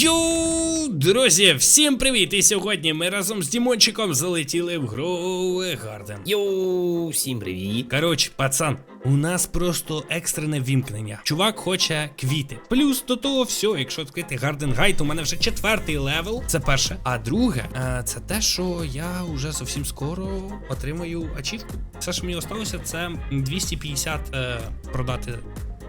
Йоу, друзі, всім привіт! І сьогодні ми разом з Дімончиком залетіли в Гроуе Гарден. Йоу, всім привіт. Коротше, пацан, у нас просто екстрене вімкнення. Чувак хоче квіти. Плюс до того все, якщо відкрити Гарден Гайд, у мене вже четвертий левел. Це перше. А друге, е, це те, що я вже зовсім скоро отримаю ачівку. Все, що мені осталося, це 250 е, продати.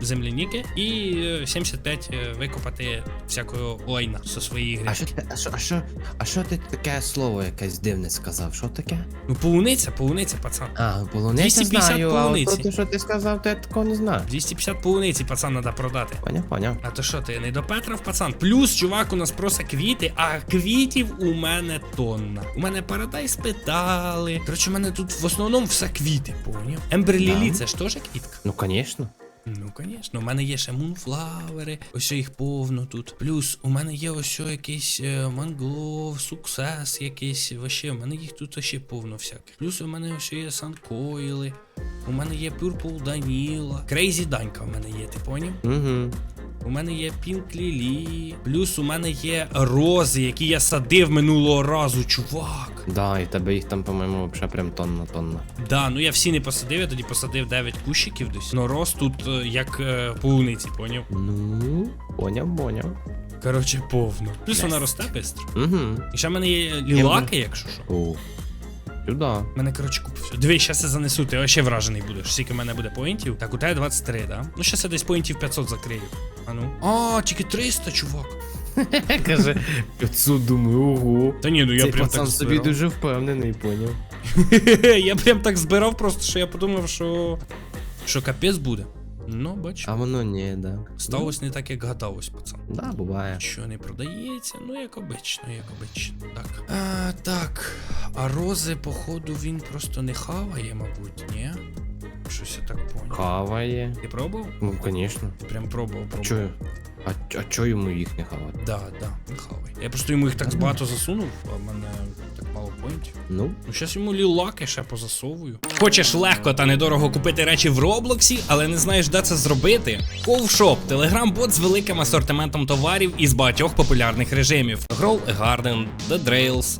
Земляніки і е, 75 е, викопати всякого лайна зі своєї гри. А що ти, а що, а що, а що ти таке слово якесь дивне сказав? Що таке? Ну, полуниця, полуниця, пацан. А, полуниця 250 знаю, а полуниці. от то, що ти сказав, то я такого не знаю. 250 полуниці, пацан, треба продати. Поняв, поняв. А то що, ти не до Петра пацан? Плюс чувак у нас просить квіти, а квітів у мене тонна. У мене парадайс питали. Коротше, у мене тут в основному все квіти, поняв? Емберлілі, Да. це ж теж квітка? Ну, звісно. Ну, звісно, у мене є ще мунфлавери, ось їх повно тут. Плюс у мене є ось якийсь е, манглов, суксес якийсь. Вообще, у мене їх тут ще повно всяких. Плюс у мене ось є санкоїли. У мене є Purple Даніла. Крейзі Данька у мене є, ти поняв? Угу. У мене є Пінк Лілі. Плюс у мене є рози, які я садив минулого разу, чувак. Да, і тебе їх там, по-моєму, взагалі прям тонна тонна. Да, ну я всі не посадив, я тоді посадив 9 кущиків десь. Но роз тут е, як е, полуниці, поняв? Ну, поняв, поняв. Коротше, повно. Плюс Yes. вона росте бистро. Угу. І ще в мене є лілаки, якщо що. О. Сюди. У мене, коротше, купа все. Дивись, щас я занесу, ти ще вражений будеш. Скільки в мене буде поінтів. Так, у тебе 23, да? Ну, щас я десь поінтів 500 закрию. А ну. А, тільки 300, чувак. Каже, 500, думаю, ого. Та ні, ну я Цей прям пацан так собі збирав. дуже впевнений, поняв. я прям так збирав, просто що я подумав, що. Що капець буде. Ну, бач. А воно ні, да. Сталося не так, як гадалось, пацан. Да, буває. Що не продається, ну як обично, як обично. Так. А, так. А рози, походу, він просто не хаває, мабуть, ні? Щось я так поняв. Хаває. Ти пробував? Ну, звісно. Прям пробував, пробував. Чо? А, а чо йому їх не хавати? Да, да, не хавай. Я просто йому їх так багато засунув, а в мене так мало поінтів. Ну, Ну, щас йому лілаки ще позасовую. Хочеш легко та недорого купити речі в Роблоксі, але не знаєш, де це зробити? Ковшоп телеграм-бот з великим асортиментом товарів із багатьох популярних режимів: Grow a Garden, The Drails,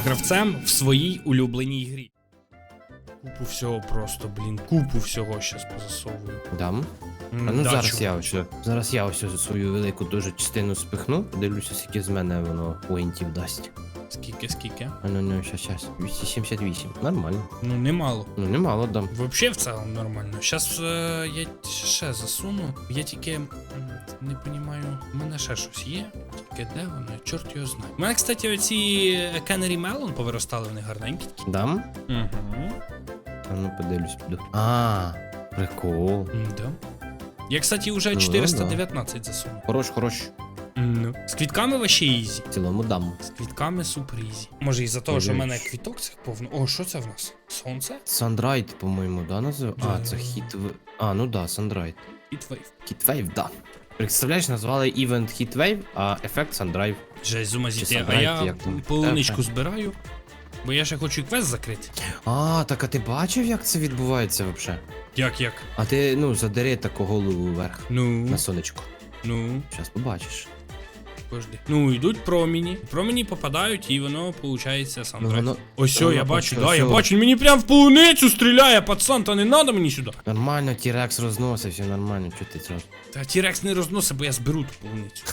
гравцем в своїй улюбленій грі. Купу всього просто, блін, купу всього щас позасовую. дам. А ну да, зараз я ось зараз я ось свою велику дуже частину спихну. Подивлюся, скільки з мене воно поінтів дасть. Скільки, скільки? А ну ну щас, щас. 278. Нормально. Ну, немало. Ну немало дам. Вообще в цілому нормально. Щас е, я ще засуну. Я тільки м, не розумію, у мене ще щось є. Тільки де воно? Чорт його знає. У мене, кстати, оці Кеннері Мелон повиростали, вони гарненькі. Дам? Угу. А ну подивлюсь, піду. А, прикол. Да. Я, кстати, вже Ну, 419 засунув. Хорош, хорош. Ну. З квітками вообще ізі. В цілому дам. З квітками супер ізі. Може, із-за того, що в мене квіток цих повно. О, що це в нас? Сонце? Сандрайт, по-моєму, да, назив? А, це хіт в. А, ну да, Сандрайт. Хітвейв. Хітвейв, да. Представляєш, назвали івент Хітвейв, а ефект Сандрайв. Жесть, з ума Чи зійти. А я як там? полуничку збираю, бо я ще хочу і квест закрити. А, так а ти бачив, як це відбувається взагалі? Як як? А ти, ну, задери таку голову вверх Ну, на сонечко. ну, Зараз побачиш. Пожди. Ну, йдуть промені. Промені попадають, і воно виходить сам. Ну, воно- Ось що, я бачу, да, я бачу, мені прям в полуницю стріляє, пацан, та не надо мені сюди. Нормально, Тірекс розносить, все нормально, чого ти цього. Та Тірекс не розносить, бо я зберу ту полуницю.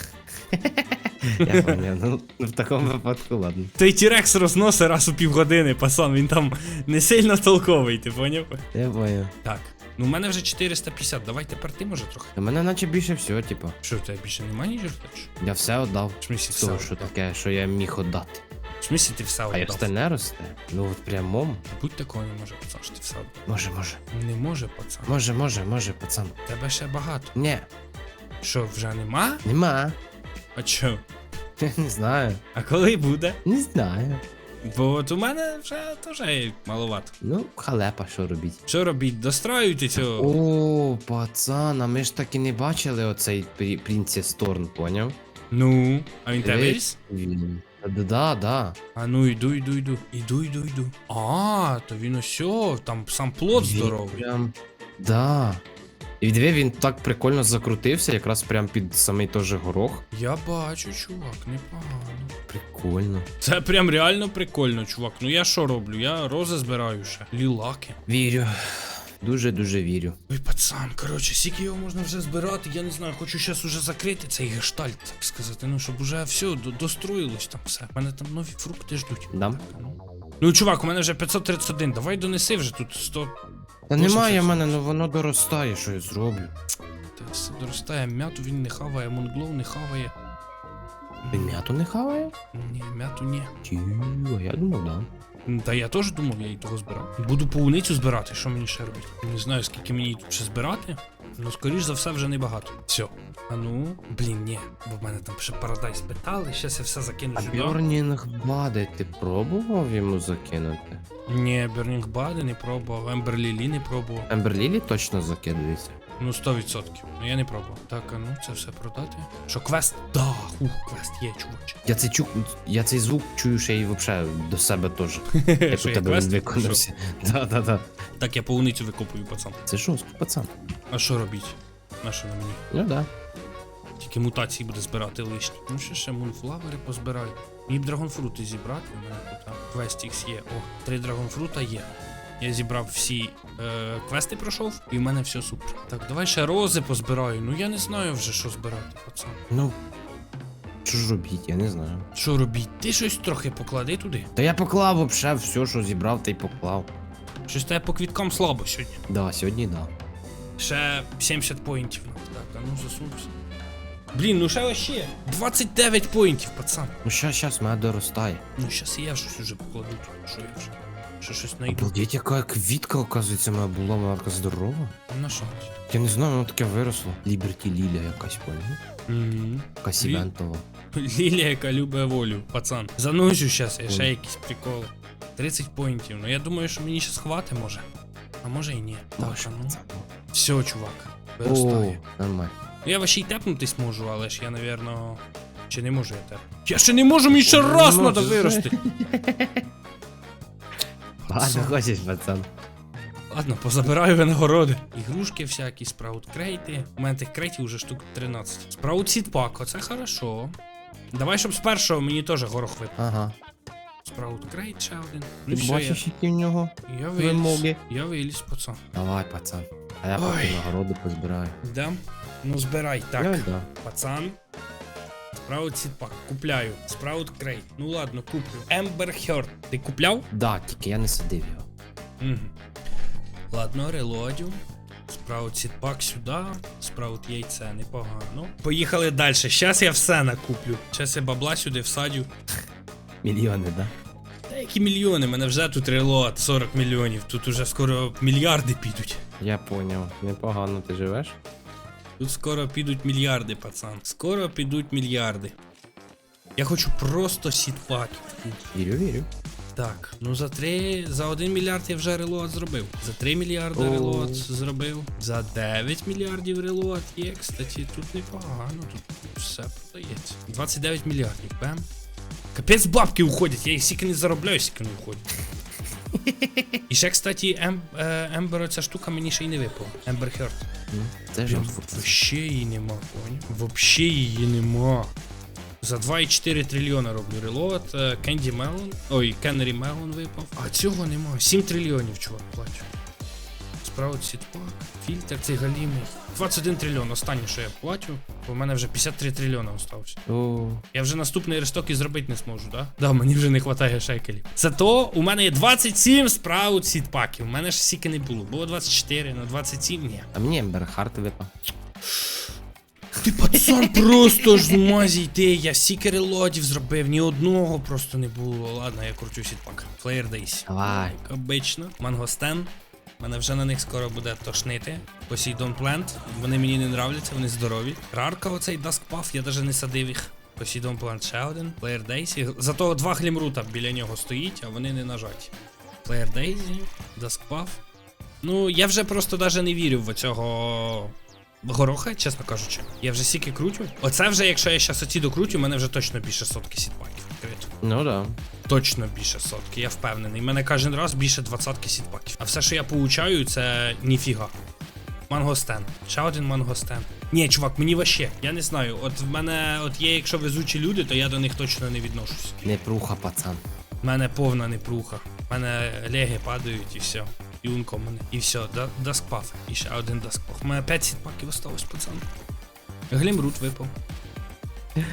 Я поняв, ну в такому випадку ладно. Той Тірекс розносить раз у півгодини, пацан, він там не сильно толковий, ти поняв? Я поняв. Так. Ну, в мене вже 450, давай тепер ти може трохи. У мене наче більше всього, типу. Що, в тебе більше немає нічого? чи? Я все віддав. В смысле все? того, що таке, що я міг віддати. В смысле ти все А як віддав? остальне росте? Ну от прямому. Будь такого не може, пацан, що ти все віддав. Може, може. Не може, пацан. Може, може, може, пацан. Тебе ще багато. Ні, Що, вже нема? нема. А чо? Я не знаю. А коли буде? Не знаю. Бо от у мене вже теж маловато. Ну, халепа, що робіть. Що робіть? Достроюйте цього. О, пацан, а ми ж так і не бачили оцей Принцес Торн, поняв? Ну, а він тебе. Він. Да, да, да. А ну йду, йду, йду. Іду, йду, йду. А, то він ось, там сам плод здоровий. Прям. Да. І диви, він так прикольно закрутився, якраз прям під самий теж горох. Я бачу, чувак, непогано. Прикольно. Це прям реально прикольно, чувак. Ну я що роблю? Я рози збираю ще. Лілаки. Вірю. Дуже-дуже вірю. Ой, пацан, коротше, скільки його можна вже збирати, я не знаю, хочу зараз уже закрити цей гештальт, так сказати. Ну, щоб уже все, до- достроїлось там все. У мене там нові фрукти ждуть. Дам? Так, ну. Ну, чувак, у мене вже 531, давай донеси вже тут 100. Та немає в щось. мене, ну воно доростає, що я зроблю. Та все доростає, м'яту він не хаває, мунглоу не хаває. Він м'яту не хаває? Ні, м'яту ні. Тю, я думав, да. Та я теж думав, я і того збирав. Буду полуницю збирати, що мені ще робити? Не знаю, скільки мені тут ще збирати. Ну, скоріш за все, вже небагато. Все. А ну, блін, ні. Бо в мене там ще парадайз питали, щас я все закину А сюди. Бьорнінг Бади, ти пробував йому закинути? Ні, Бернінг Бади не пробував, Ембер Лілі не пробував. Ембер Лілі точно закидується. Ну, 100%. Ну я не пробував. Так, а ну це все продати. Що, квест? Да, ух, квест є, чуваче. Я цей чук, я цей звук чую ще й вообще до себе теж. Як Що, у є тебе він квест? виконався. Да, да, да. Що? Так, я полуницю викопую, пацан. Це жорстко, пацан. А що робіть? На що на мені? Ну да. Тільки мутації буде збирати лишні. Ну що ще мунфлавери позбираю. Мені б драгонфрути зібрати. У мене тут там квестікс є. О, три драгонфрута є. Я зібрав всі е, квести пройшов, і в мене все супер. Так, давай ще рози позбираю. Ну я не знаю вже, що збирати, пацан. Ну. Що ж робіть, я не знаю. Що робіть? Ти щось трохи поклади туди. Та я поклав вообще все, що зібрав, та й поклав. Щось тебе по квіткам слабо сьогодні. Да, сьогодні да. Ще 70 поінтів. Так, а ну засунувся. Блін, ну ще ще 29 поінтів, пацан. Ну щас, щас, мене доростає. Ну щас і я щось уже покладу. Що я вже? Ще щось знайду. Обалдеть, яка квітка, оказується, моя була, вона така здорова. На що? Я не знаю, воно таке виросло. Ліберті Ліля якась поняла. Угу. Якась Лі- івентова. Лілія, яка любить волю, пацан. Занужу щас, я ще Ой. якісь приколи. 30 поінтів. Ну я думаю, що мені ще схвати може. А може і ні. Так, а ну. Все, чувак. О, Виростає. нормально. Ну, Я ще й тепнутись можу, але ж я, навірно. Чи не можу я тепнути? Я ще не можу, мені ще раз не треба вирости. Ладно, хочеш, пацан. Ладно, позабираю винагороди. Ігрушки всякі, спраут крейти. У мене тих крейтів вже штук 13. Спраут сітпак, оце хорошо. Давай, щоб з першого мені теж горох випав. Ага. Спраут крейт ще один. Ти Ну все, я, бачиш, які в нього я виліз. вимоги? Я виліз, пацан. Давай, пацан. А я Ой. поки нагороди позбираю. Да? Ну збирай, так. Я, да. Пацан. Спраут сітпак. Купляю. Спраут крейт. Ну ладно, куплю. Ембер Херт. Ти купляв? Да, тільки я не садив його. Угу. Ладно, релодю. Спраут сітпак сюди. Спраут яйце, непогано. Поїхали далі. Щас я все накуплю. Щас я бабла сюди всадю. Мільйони, да? Та які мільйони, мене вже тут релот 40 мільйонів. Тут уже скоро мільярди підуть. Я поняв. Непогано ти живеш? Тут скоро підуть мільярди, пацан. Скоро підуть мільярди. Я хочу просто сітпаки. Вірю, вірю. Так, ну за три, за 1 мільярд я вже релот зробив. За 3 мільярди релот зробив. За 9 мільярдів релот є. Кстати, тут непогано, тут все продається. 29 мільярдів, бем. Капець бабки уходять, я їх стільки не заробляю, стільки не уходять. І ще, кстати, Ем, Ембер, ця штука мені ще й не випала. Ембер Херт. Це ж вообще її нема, понял? Вообще її нема. За 2,4 трильйона роблю релот. Кенді Мелон. Ой, Кеннері Мелон випав. А цього нема. 7 трильйонів, чувак, плачу. Справа сітпак, фільтр цей галімий. 21 трильйон, останнє, що я плачу. Бо в мене вже 53 трильйона остався. О, Я вже наступний ресток і зробити не зможу, да? Да, мені вже не вистачає шекелів. Зато у мене є 27 справ сітпаків. У мене ж стільки не було. Було 24, ну 27 ні. а мені Емберхарт випав. Ти пацан просто ж з мазі йти. Я стільки релодів зробив, ні одного просто не було. Ладно, я кручу сітпак. Flare Days. Давай. Як обично. Мангостен. Мене вже на них скоро буде тошнити. Poseidon Plant. Вони мені не нравляться, вони здорові. Рарка оцей Puff, я навіть не садив їх. Посідон план ще один. Плеєр Дейсі. Зато два глімрута біля нього стоїть, а вони не нажаті. Плеєр Дейзі, Даскпав. Ну, я вже просто навіть не вірю в цього гороха, чесно кажучи. Я вже стільки крутю. Оце вже, якщо я зараз оці докрутю, у мене вже точно більше сотки сітпаків. Ну да. Точно більше сотки, я впевнений. У мене кожен раз більше двадцятки сітпаків. А все, що я получаю, це ніфіга. Мангостен. Ще один мангостен. Ні, чувак, мені ваще. Я не знаю. От в мене, от є, якщо везучі люди, то я до них точно не відношусь. Не пруха, пацан. У мене повна непруха. У мене леги падають і все. І унко мене. І все, да, даскпаф. І ще один даскпаф. У мене 5 сітпаків осталось, пацан. Глімрут випав.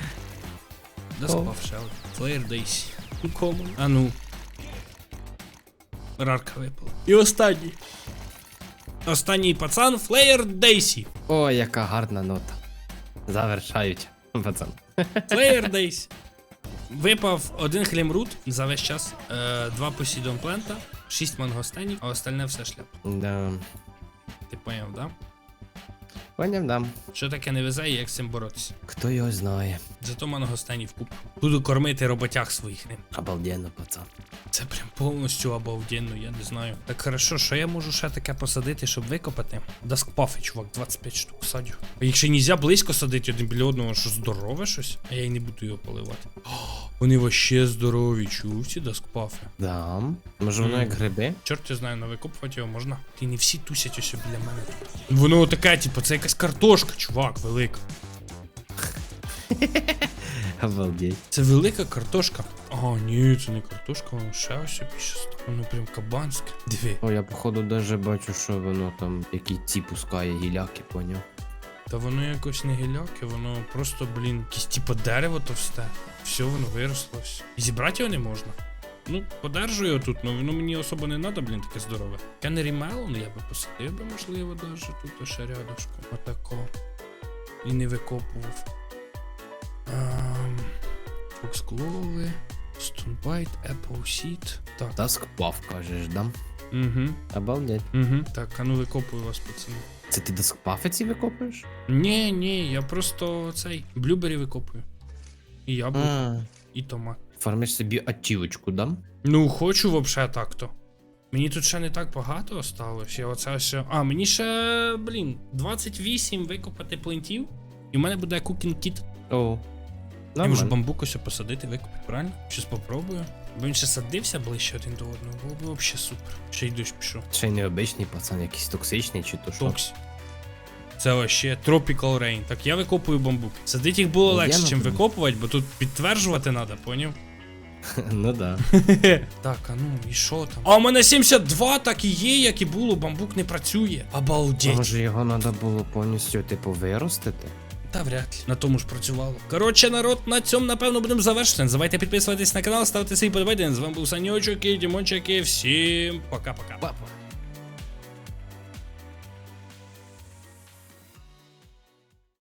Даскпаф ще один. Флеєр Дейсі. Кому? А ну. Рарка випала. І останній. Останній пацан Флеєр Дейсі. О, яка гарна нота. Завершають, пацан. Флеєр Дейсі. Випав один хлімрут за весь час, е, два посідон плента, шість мангостенів, а остальне все шляп. Да. Ти поняв, да? Поняв, дам. Що таке не везе і як з цим боротися? Хто його знає. Зато мангостенів куп. Буду кормити роботяг своїх ним. Обалденно, пацан. Це прям повністю обалденно, я не знаю. Так хорошо, що я можу ще таке посадити, щоб викопати? Даскпафи, чувак, 25 штук садю. А якщо нельзя близько садити один біля одного, що здорове щось, а я й не буду його поливати. О, вони вообще здорові, чув ці даскпафи. Дам. Може воно як гриби? Чорт я знаю, на викопувати його можна. Ти не всі тусять ось біля мене тут. Воно таке, типу, це якась картошка, чувак, велика. Обалдеть. Це велика картошка. А, ні, це не картошка, воно ще ось більше. Воно прям кабанське. Диви. О, я походу даже бачу, що воно там які ці пускає гіляки, поняв. Та воно якось не гіляке, воно просто, блін, якесь типу дерево товсте. Все, воно виросло. І зібрати його не можна. Ну, подержу його тут, ну воно мені особо не треба, блін, таке здорове. Кеннері Мелон я би посадив би, можливо, даже тут ще рядышком. Отако. І не викопував. Ем, Фоксклови, Стонбайт, Apple Seed. Так. Таск пав, кажеш, дам. Угу. Обалдеть. Угу. Так, а ну викопую вас, пацани. Це ти доскпафи ці викопуєш? Ні, ні, я просто цей блюбері викопую. І яблуко, А, і томат. Фармиш собі ачівочку, дам? Ну, хочу вообще так-то. Мені тут ще не так багато осталось. Я оце ще. А, мені ще, блін, 28 викопати плентів. І в мене буде кукінг кіт. О. Я можу бамбук ось посадити, викопати, правильно? Щось попробую. Бо він ще садився ближче один до одного, було б взагалі супер. Ще й дощ пішов. Ще й необичний пацан, якийсь токсичний чи то що. Токс. Це вообще Tropical Rain. Так я викопую бамбуки. Садити їх було легше, ніж викопувати, бо тут підтверджувати треба, поняв? ну да. Так, а ну і що там? А у мене 72 так і є, як і було, бамбук не працює. Обалдеть. Може його треба було повністю, типу, виростити? Та вряд ли. На тому ж працювало. Коротше, народ, на цьому, напевно, будемо завершити. Не забувайте підписуватись на канал, ставити свої подобайки. З вами був Саньочок і Дімончик, і всім пока-пока. Папа.